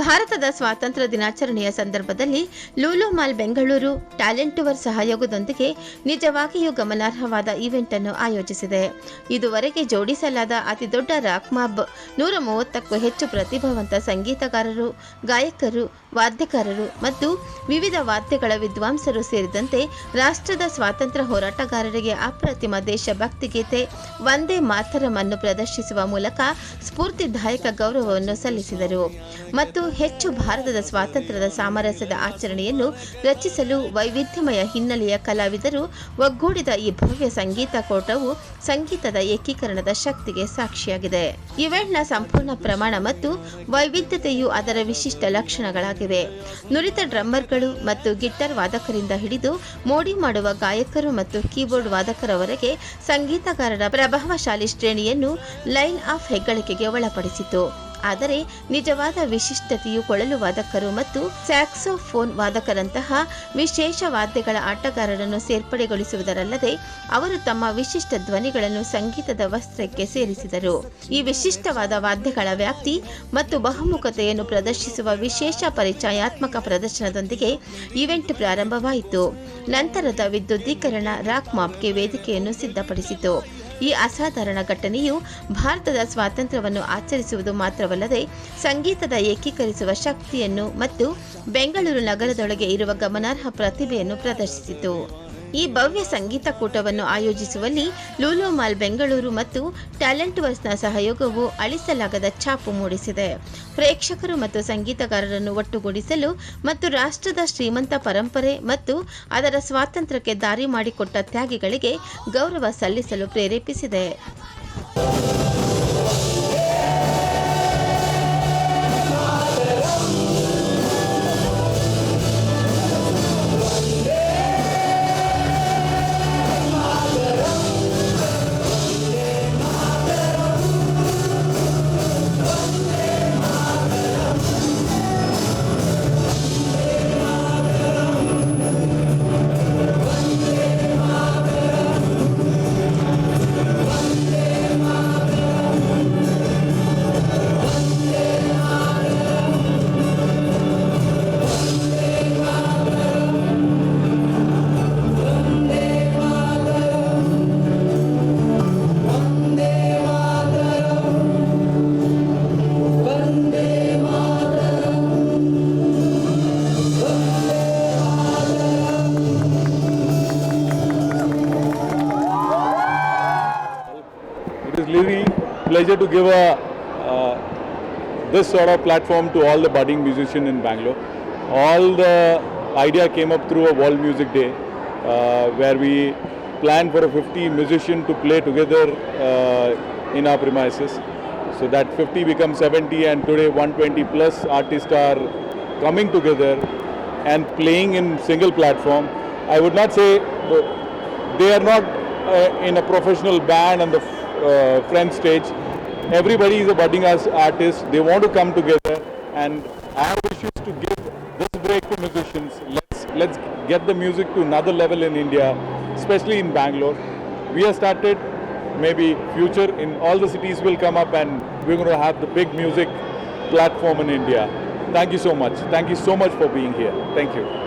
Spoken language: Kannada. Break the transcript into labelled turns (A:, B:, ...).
A: ಭಾರತದ ಸ್ವಾತಂತ್ರ್ಯ ದಿನಾಚರಣೆಯ ಸಂದರ್ಭದಲ್ಲಿ Lulu mall Bengaluru talent tour ಸಹಯೋಗದೊಂದಿಗೆ ನಿಜವಾಗಿಯೂ ಗಮನಾರ್ಹವಾದ ಈವೆಂಟ್ ಅನ್ನು ಆಯೋಜಿಸಿದೆ. ಇದುವರೆಗೆ ಜೋಡಿಸಲಾದ ಅತಿದೊಡ್ಡ ರಾಕ್ ಮಾಬ್ ನೂರ ಮೂವತ್ತಕ್ಕೂ ಹೆಚ್ಚು ಪ್ರತಿಭಾವಂತ ಸಂಗೀತಗಾರರು, ಗಾಯಕರು ವಾದ್ಯಕಾರರು ಮತ್ತು ವಿವಿಧ ವಾದ್ಯಗಳ ವಿದ್ವಾಂಸರು ಸೇರಿದಂತೆ ರಾಷ್ಟ್ರದ ಸ್ವಾತಂತ್ರ್ಯ ಹೋರಾಟಗಾರರಿಗೆ ಅಪ್ರತಿಮ ದೇಶಭಕ್ತಿ ಗೀತೆ ವಂದೇ ಮಾತರಂ ಅನ್ನು ಪ್ರದರ್ಶಿಸುವ ಮೂಲಕ ಸ್ಫೂರ್ತಿದಾಯಕ ಗೌರವವನ್ನು ಸಲ್ಲಿಸಿದರು. ಮತ್ತು ಹೆಚ್ಚು ಭಾರತದ ಸ್ವಾತಂತ್ರ್ಯದ ಸಾಮರಸ್ಯದ ಆಚರಣೆಯನ್ನು ರಚಿಸಲು ವೈವಿಧ್ಯಮಯ ಹಿನ್ನೆಲೆಯ ಕಲಾವಿದರು ಒಗ್ಗೂಡಿದ ಈ ಭವ್ಯ ಸಂಗೀತ ಕೋಟವು ಸಂಗೀತದ ಏಕೀಕರಣದ ಶಕ್ತಿಗೆ ಸಾಕ್ಷಿಯಾಗಿದೆ. ಇವೆಂಟ್ನ ಸಂಪೂರ್ಣ ಪ್ರಮಾಣ ಮತ್ತು ವೈವಿಧ್ಯತೆಯು ಅದರ ವಿಶಿಷ್ಟ ಲಕ್ಷಣಗಳಾಗಿವೆ. ನುರಿತ ಡ್ರಮ್ಮರ್ಗಳು ಮತ್ತು ಗಿಟಾರ್ ವಾದಕರಿಂದ ಹಿಡಿದು ಮೋಡಿ ಮಾಡುವ ಗಾಯಕರು ಮತ್ತು ಕೀಬೋರ್ಡ್ ವಾದಕರವರೆಗೆ ಸಂಗೀತಗಾರರ ಪ್ರಭಾವಶಾಲಿ ಶ್ರೇಣಿಯನ್ನು ಲೈನ್ ಆಫ್ ಹೆಗ್ಗಳಿಕೆಗೆ ಒಳಪಡಿಸಿತು. ಆದರೆ ನಿಜವಾದ ವಿಶಿಷ್ಟತೆಯು ಕೊಳಲು ವಾದಕರು ಮತ್ತು ಸ್ಯಾಕ್ಸೋಫೋನ್ ವಾದಕರಂತಹ ವಿಶೇಷ ವಾದ್ಯಗಳ ಆಟಗಾರರನ್ನು ಸೇರ್ಪಡೆಗೊಳಿಸುವುದರಲ್ಲದೆ ಅವರು ತಮ್ಮ ವಿಶಿಷ್ಟ ಧ್ವನಿಗಳನ್ನು ಸಂಗೀತದ ವಸ್ತ್ರಕ್ಕೆ ಸೇರಿಸಿದರು. ಈ ವಿಶಿಷ್ಟವಾದ ವಾದ್ಯಗಳ ವ್ಯಾಪ್ತಿ ಮತ್ತು ಬಹುಮುಖತೆಯನ್ನು ಪ್ರದರ್ಶಿಸುವ ವಿಶೇಷ ಪರಿಚಯಾತ್ಮಕ ಪ್ರದರ್ಶನದೊಂದಿಗೆ ಇವೆಂಟ್ ಪ್ರಾರಂಭವಾಯಿತು. ನಂತರದ ವಿದ್ಯುದ್ದೀಕರಣ ರಾಕ್ ಮಾಪ್ಗೆ ವೇದಿಕೆಯನ್ನು ಸಿದ್ಧಪಡಿಸಿತು. ಈ ಅಸಾಧಾರಣ ಘಟನೆಯು ಭಾರತದ ಸ್ವಾತಂತ್ರ್ಯವನ್ನು ಆಚರಿಸುವುದು ಮಾತ್ರವಲ್ಲದೆ ಸಂಗೀತದ ಏಕೀಕರಿಸುವ ಶಕ್ತಿಯನ್ನು ಮತ್ತು ಬೆಂಗಳೂರು ನಗರದೊಳಗೆ ಇರುವ ಗಮನಾರ್ಹ ಪ್ರತಿಭೆಯನ್ನು ಪ್ರದರ್ಶಿಸಿತು. ಈ ಭವ್ಯ ಸಂಗೀತ ಕೂಟವನ್ನು ಆಯೋಜಿಸುವಲ್ಲಿ ಲೂಲೋಮಾಲ್ ಬೆಂಗಳೂರು ಮತ್ತು ಟ್ಯಾಲೆಂಟ್ ವರ್ಸ್ನ ಸಹಯೋಗವು ಅಳಿಸಲಾಗದ ಛಾಪು ಮೂಡಿಸಿದೆ. ಪ್ರೇಕ್ಷಕರು ಮತ್ತು ಸಂಗೀತಗಾರರನ್ನು ಒಟ್ಟುಗೂಡಿಸಲು ಮತ್ತು ರಾಷ್ಟ್ರದ ಶ್ರೀಮಂತ ಪರಂಪರೆ ಮತ್ತು ಅದರ ಸ್ವಾತಂತ್ರ್ಯಕ್ಕೆ ದಾರಿ ಮಾಡಿಕೊಟ್ಟ ತ್ಯಾಗಿಗಳಿಗೆ ಗೌರವ ಸಲ್ಲಿಸಲು ಪ್ರೇರೇಪಿಸಿದೆ.
B: It is really pleasure to give a uh, this sort of platform to all the budding musicians in Bangalore. All the idea came up through a World Music Day, uh, where we planned for a 50 musician to play together uh, in our premises. So that 50 becomes 70, and today 120 plus artists are coming together and playing in single platform. I would not say uh, they are not uh, in a professional band on the uh, front stage. Everybody is a budding artist. They want to come together, and I wish is to give this break to musicians. Let's let's get the music to another level in India, especially in Bangalore. We have started. Maybe future in all the cities will come up, and we're going to have the big music platform in India. Thank you so much. Thank you so much for being here. Thank you.